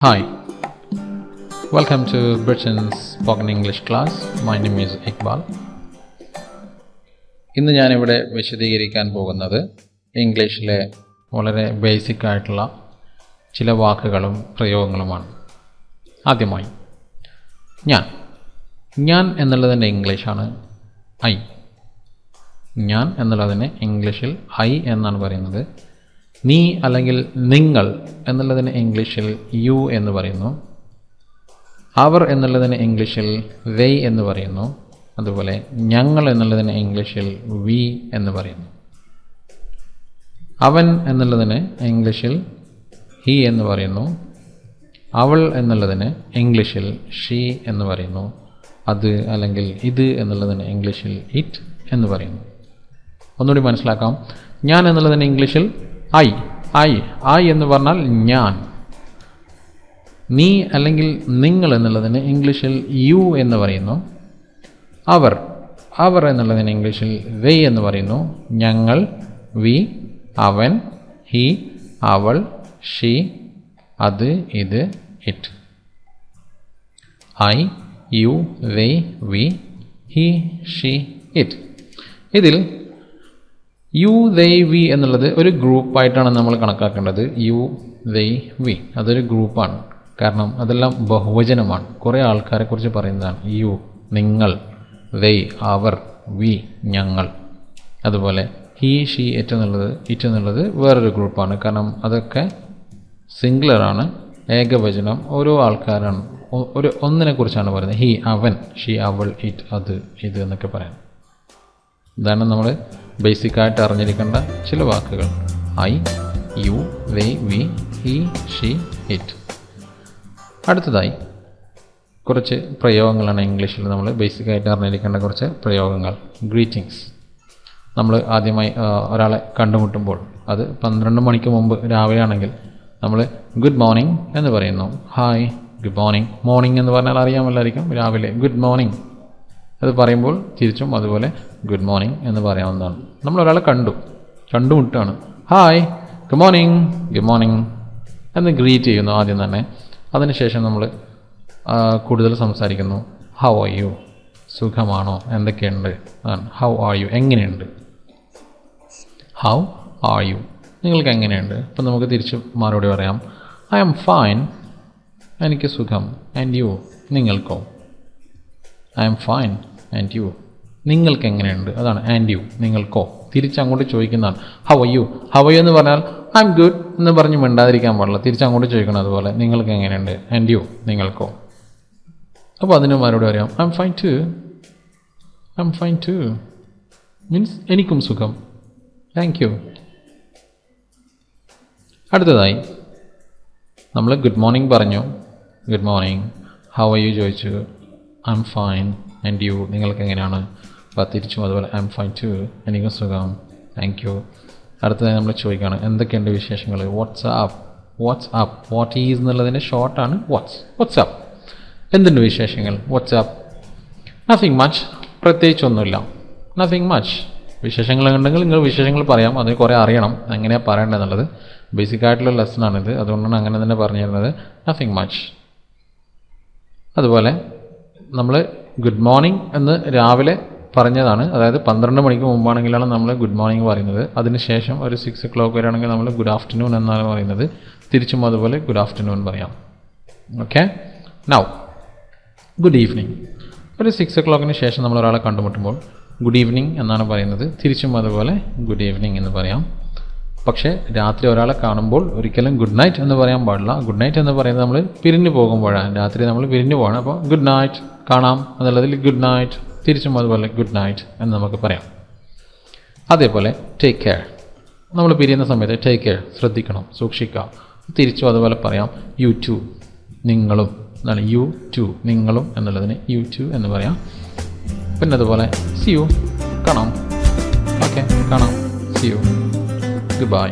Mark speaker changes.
Speaker 1: Hi, welcome to Britain's spoken English class. My name is Iqbal. ഇന്ന് ഞാനിവിടെ വിശദീകരിക്കാൻ പോകുന്നത് ഇംഗ്ലീഷിലെ വളരെ ബേസിക് ആയിട്ടുള്ള ചില വാക്കുകളും പ്രയോഗങ്ങളുമാണ് ആദ്യമായി ഞാൻ ഞാൻ എന്നുള്ളതിന്റെ ഇംഗ്ലീഷാണ് ഐ ഞാൻ എന്നുള്ളതിനെ ഇംഗ്ലീഷിൽ ഐ എന്നാണ് പറയുന്നത് നീ അല്ലെങ്കിൽ നിങ്ങൾ എന്നുള്ളതിന് ഇംഗ്ലീഷിൽ യു എന്ന് പറയുന്നു. അവർ എന്നുള്ളതിന് ഇംഗ്ലീഷിൽ വെയ് എന്ന് പറയുന്നു. അതുപോലെ ഞങ്ങൾ എന്നുള്ളതിന് ഇംഗ്ലീഷിൽ വി എന്ന് പറയുന്നു. അവൻ എന്നുള്ളതിന് ഇംഗ്ലീഷിൽ ഹി എന്ന് പറയുന്നു. അവൾ എന്നുള്ളതിന് ഇംഗ്ലീഷിൽ ഷീ എന്ന് പറയുന്നു. അത് അല്ലെങ്കിൽ ഇത് എന്നുള്ളതിന് ഇംഗ്ലീഷിൽ ഇറ്റ് എന്ന് പറയുന്നു. ഒന്നുകൂടി മനസ്സിലാക്കാം. ഞാൻ എന്നുള്ളതിന് ഇംഗ്ലീഷിൽ ഐ ഐ ഐ എന്ന് പറഞ്ഞാൽ ഞാൻ. നീ അല്ലെങ്കിൽ നിങ്ങൾ എന്നുള്ളതിന് ഇംഗ്ലീഷിൽ യു എന്ന് പറയുന്നു. അവർ അവർ എന്നുള്ളതിന് ഇംഗ്ലീഷിൽ വേ എന്ന് പറയുന്നു. ഞങ്ങൾ വി അവൻ ഹി അവൾ ഷീ അത് ഇത് it. I you we we he she it. ഇതിൽ യു ദൈ വി എന്നുള്ളത് ഒരു ഗ്രൂപ്പായിട്ടാണ് നമ്മൾ കണക്കാക്കേണ്ടത്. യു ദൈ വി അതൊരു ഗ്രൂപ്പാണ് കാരണം അതെല്ലാം ബഹുവചനമാണ്. കുറേ ആൾക്കാരെക്കുറിച്ച് പറയുന്നതാണ്. യു നിങ്ങൾ. ദൈ അവർ. വി ഞങ്ങൾ. അതുപോലെ ഹി ഷീ എറ്റ് എന്നുള്ളത് ഇറ്റ് എന്നുള്ളത് വേറൊരു ഗ്രൂപ്പാണ് കാരണം അതൊക്കെ സിംഗുലറാണ് ഏകവചനം ഓരോ ആൾക്കാരാണ്. ഒരു ഒന്നിനെക്കുറിച്ചാണ് പറയുന്നത്. ഹി അവൻ. ഷീ അവൾ ഇറ്റ് അത് ഇത് എന്നൊക്കെ പറയാം. ഇതാണ് നമ്മൾ ബേസിക്കായിട്ട് അറിഞ്ഞിരിക്കേണ്ട ചില വാക്കുകൾ. I you we we he she it അടുത്തതായി കുറച്ച് പ്രയോഗങ്ങളാണ് ഇംഗ്ലീഷിൽ നമ്മൾ ബേസിക്കായിട്ട് അറിഞ്ഞിരിക്കേണ്ട കുറച്ച് പ്രയോഗങ്ങൾ. ഗ്രീറ്റിങ്സ് നമ്മൾ ആദ്യമായി ഒരാളെ കണ്ടുമുട്ടുമ്പോൾ അത് പന്ത്രണ്ട് മണിക്ക് മുമ്പ് രാവിലെ ആണെങ്കിൽ നമ്മൾ ഗുഡ് മോർണിംഗ് എന്ന് പറയുന്നു. ഹായ് ഗുഡ് മോർണിംഗ് മോർണിംഗ് എന്ന് പറഞ്ഞാൽ അറിയാമല്ലായിരിക്കും. രാവിലെ ഗുഡ് മോർണിംഗ് അത് പറയുമ്പോൾ തിരിച്ചും അതുപോലെ ഗുഡ് മോർണിംഗ് എന്ന് പറയാവുന്നതാണ്. നമ്മൾ ഒരാളെ കണ്ടു കണ്ടുമുട്ടാണ് hi good morning good morning എന്ന് ഗ്രീറ്റ് ചെയ്യുന്നു ആദ്യം തന്നെ. അതിനുശേഷം നമ്മൾ കൂടുതൽ സംസാരിക്കുന്നു. ഹൗ ആർ യു സുഖമാണോ? എന്തൊക്കെയുണ്ട്? ഹൗ ആർ യു എങ്ങനെയുണ്ട്? ഹൗ ആർ യു നിങ്ങൾക്ക് എങ്ങനെയുണ്ട്? അപ്പം നമുക്ക് തിരിച്ച് മറുപടി പറയാം. ഐ ആം ഫൈൻ എനിക്ക് സുഖം. ആൻഡ് യു നിങ്ങൾക്കോ? I'm fine and you. നിങ്ങൾക്ക് എങ്ങനെയുണ്ട്? അതാണ് ആൻഡ് യു. നിങ്ങൾക്കോ? തിരിച്ചങ്ങോട്ട് ചോദിക്കുന്നതാണ്. ഹൗ യു ഹൗ യു എന്ന് പറഞ്ഞാൽ ഐ എം ഗുഡ് എന്ന് പറഞ്ഞ് മിണ്ടാതിരിക്കാൻ പാടില്ല. തിരിച്ചങ്ങോട്ട് ചോദിക്കണം അതുപോലെ നിങ്ങൾക്ക് എങ്ങനെയുണ്ട്? And you. നിങ്ങൾക്കോ? അപ്പോൾ അതിന് മറുപടി പറയാം I'm fine too I'm fine too means എനിക്കും സുഖം. താങ്ക് യു അടുത്തതായി നമ്മൾ ഗുഡ് മോർണിംഗ് പറഞ്ഞു. Good morning how are you ചോദിച്ചു. I M fine and you നിങ്ങൾക്ക് എങ്ങനെയാണ് അപ്പോൾ തിരിച്ചും അതുപോലെ ഐ എം ഫൈൻ ടു എനിക്കും സുഖം. താങ്ക് യു അടുത്തതായി നമ്മൾ ചോദിക്കുകയാണ് എന്തൊക്കെയുണ്ട് വിശേഷങ്ങൾ വാട്സാപ്പ് വാട്സാപ്പ് വാട്ട് ഈസ് എന്നുള്ളതിന്റെ ഷോർട്ടാണ് വാട്സ് വാട്സാപ്പ് എന്തുണ്ട് വിശേഷങ്ങൾ? വാട്സാപ്പ് നത്തിങ് മച്ച് പ്രത്യേകിച്ചൊന്നുമില്ല. നത്തിങ് മച്ച് വിശേഷങ്ങൾ ഉണ്ടെങ്കിൽ നിങ്ങൾ വിശേഷങ്ങൾ പറയാം. അതിന് കുറേ അറിയണം. എങ്ങനെയാണ് പറയേണ്ടതെന്നുള്ളത് ബേസിക് ആയിട്ടുള്ള ലെസണാണിത് അതുകൊണ്ടാണ് അങ്ങനെ തന്നെ പറഞ്ഞു തരുന്നത് നത്തിങ് മച്ച് അതുപോലെ നമ്മൾ ഗുഡ് മോർണിംഗ് എന്ന് രാവിലെ പറഞ്ഞതാണ്. അതായത് പന്ത്രണ്ട് മണിക്ക് മുമ്പാണെങ്കിലാണ് നമ്മൾ ഗുഡ് മോർണിംഗ് പറയുന്നത്. അതിനുശേഷം ഒരു സിക്സ് ഒ ക്ലോക്ക് വരെയാണെങ്കിൽ നമ്മൾ ഗുഡ് ആഫ്റ്റർനൂൺ എന്നാണ് പറയുന്നത്. തിരിച്ചും അതുപോലെ ഗുഡ് ആഫ്റ്റർനൂൺ പറയാം. ഓക്കെ നൗ ഗുഡ് ഈവനിങ് ഒരു സിക്സ് ഒ ക്ലോക്കിന് ശേഷം നമ്മൾ ഒരാളെ കണ്ടുമുട്ടുമ്പോൾ ഗുഡ് ഈവനിങ് എന്നാണ് പറയുന്നത്. തിരിച്ചും അതുപോലെ ഗുഡ് ഈവനിങ് എന്ന് പറയാം. പക്ഷേ രാത്രി ഒരാളെ കാണുമ്പോൾ ഒരിക്കലും ഗുഡ് നൈറ്റ് എന്ന് പറയാൻ പാടില്ല. ഗുഡ് നൈറ്റ് എന്ന് പറയുന്നത് നമ്മൾ പിരിഞ്ഞു പോകുമ്പോഴാണ്. രാത്രി നമ്മൾ പിരിഞ്ഞു പോകണം അപ്പോൾ ഗുഡ് നൈറ്റ് കാണാം എന്നുള്ളതിൽ ഗുഡ് നൈറ്റ് തിരിച്ചും അതുപോലെ ഗുഡ് നൈറ്റ് എന്ന് നമുക്ക് പറയാം. അതേപോലെ ടേക്ക് കെയർ നമ്മൾ പിരിയുന്ന സമയത്ത് ടേക്ക് കെയർ ശ്രദ്ധിക്കണം സൂക്ഷിക്കുക. തിരിച്ചും അതുപോലെ പറയാം യു ടു നിങ്ങളും എന്നാണ്. യു ടു നിങ്ങളും എന്നുള്ളതിന് യു ടു എന്ന് പറയാം. പിന്നെ അതുപോലെ സി യു കാണാം. ഓക്കെ കാണാം. See you goodbye